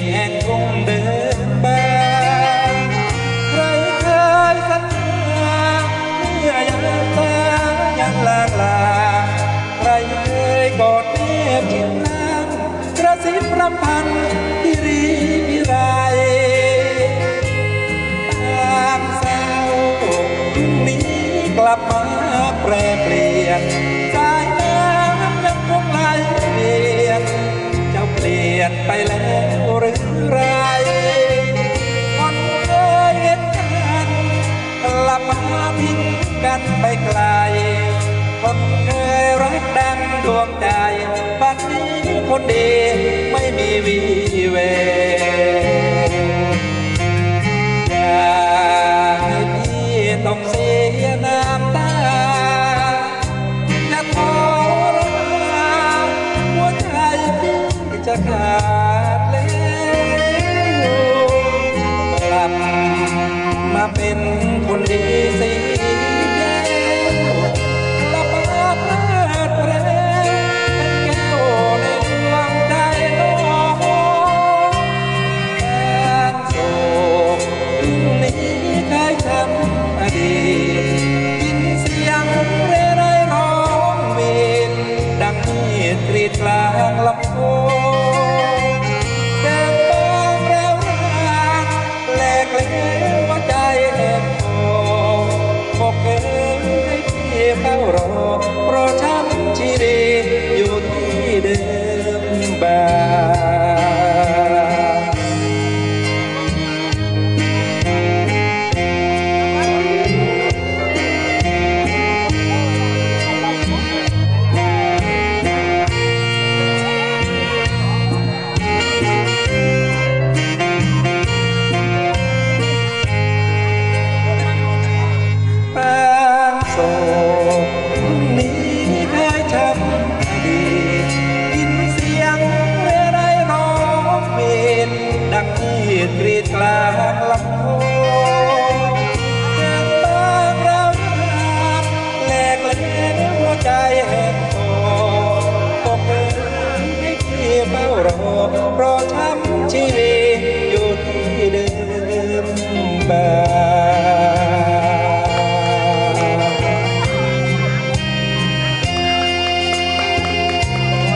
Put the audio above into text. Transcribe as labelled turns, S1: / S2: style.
S1: ษแห่งทุ่งเดินบางใครเคยสัญญาเมื่อยังตายังลางลาใครเคยกอดเทพกินน้ำกระซิบรำพันที่รีพิไรตามสาวันนี้กลับมาแปรเปลี่ยนันไปไกล คนเคยรักดังดวงใจบัดนี้คนดีไม่มีวีเว back.